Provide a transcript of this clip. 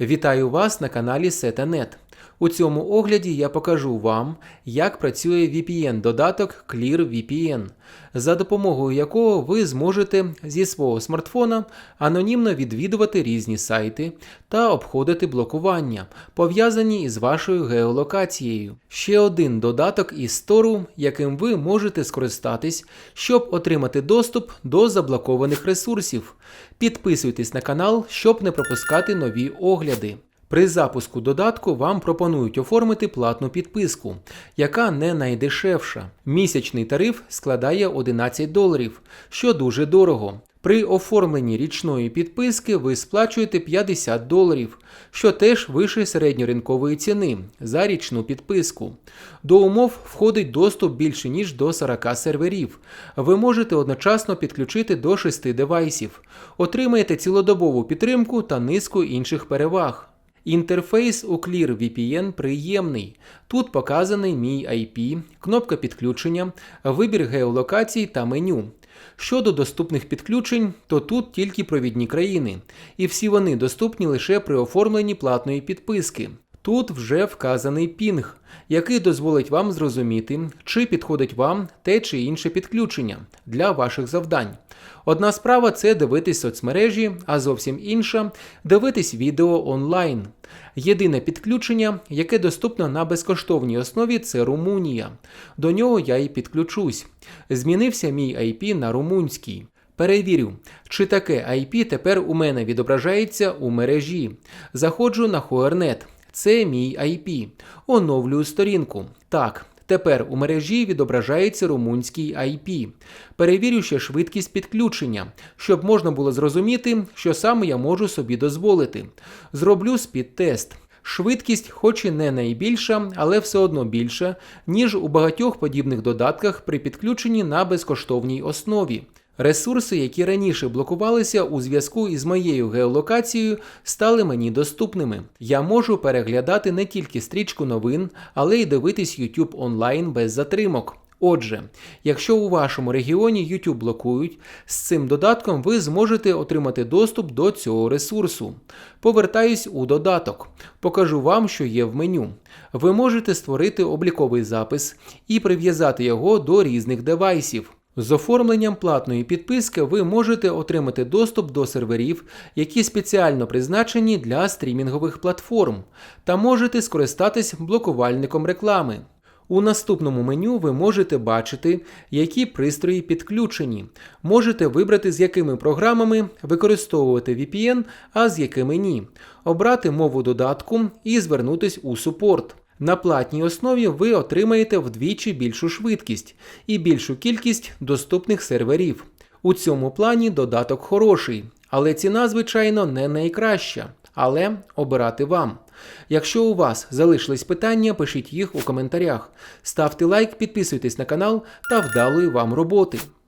Вітаю вас на каналі Setanet. У цьому огляді я покажу вам, як працює VPN-додаток ClearVPN, за допомогою якого ви зможете зі свого смартфона анонімно відвідувати різні сайти та обходити блокування, пов'язані із вашою геолокацією. Ще один додаток із стору, яким ви можете скористатись, щоб отримати доступ до заблокованих ресурсів. Підписуйтесь на канал, щоб не пропускати нові огляди. При запуску додатку вам пропонують оформити платну підписку, яка не найдешевша. Місячний тариф складає 11 доларів, що дуже дорого. При оформленні річної підписки ви сплачуєте 50 доларів, що теж вище середньоринкової ціни за річну підписку. До умов входить доступ більше ніж до 40 серверів. Ви можете одночасно підключити до 6 девайсів, отримаєте цілодобову підтримку та низку інших переваг. Інтерфейс у Clear VPN приємний. Тут показаний мій IP, кнопка підключення, вибір геолокацій та меню. Щодо доступних підключень, то тут тільки провідні країни, і всі вони доступні лише при оформленні платної підписки. Тут вже вказаний пінг, який дозволить вам зрозуміти, чи підходить вам те чи інше підключення для ваших завдань. Одна справа це дивитись соцмережі, а зовсім інша дивитись відео онлайн. Єдине підключення, яке доступно на безкоштовній основі, це Румунія. До нього я і підключусь. Змінився мій IP на румунський. Перевірю, чи таке IP тепер у мене відображається у мережі. Заходжу на Хуернет. Це мій IP. Оновлюю сторінку. Так, тепер у мережі відображається румунський IP. Перевірю ще швидкість підключення, щоб можна було зрозуміти, що саме я можу собі дозволити. Зроблю спід-тест. Швидкість, хоч і не найбільша, але все одно більша, ніж у багатьох подібних додатках при підключенні на безкоштовній основі. Ресурси, які раніше блокувалися у зв'язку із моєю геолокацією, стали мені доступними. Я можу переглядати не тільки стрічку новин, але й дивитись YouTube онлайн без затримок. Отже, якщо у вашому регіоні YouTube блокують, з цим додатком ви зможете отримати доступ до цього ресурсу. Повертаюсь у додаток. Покажу вам, що є в меню. Ви можете створити обліковий запис і прив'язати його до різних девайсів. З оформленням платної підписки ви можете отримати доступ до серверів, які спеціально призначені для стрімінгових платформ, та можете скористатись блокувальником реклами. У наступному меню ви можете бачити, які пристрої підключені. Можете вибрати, з якими програмами використовувати VPN, а з якими ні, обрати мову додатку і звернутись у супорт. На платній основі ви отримаєте вдвічі більшу швидкість і більшу кількість доступних серверів. У цьому плані додаток хороший, але ціна, звичайно, не найкраща. Але обирати вам. Якщо у вас залишились питання, пишіть їх у коментарях. Ставте лайк, підписуйтесь на канал та вдалої вам роботи.